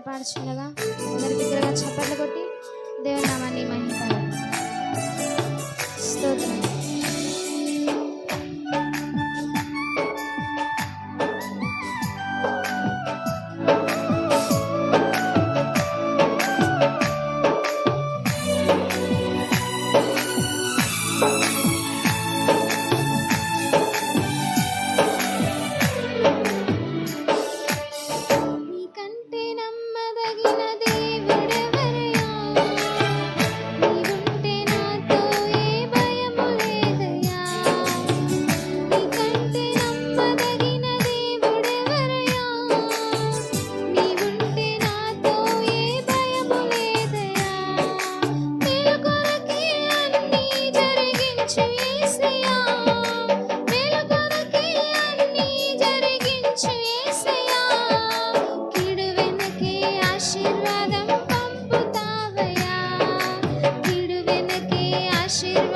పాట పాడుచుండగా అందరి దగ్గరగా చప్పట్లు కొట్టి దేవునామాన్ని మహిళ స్తోత్రం. cheating.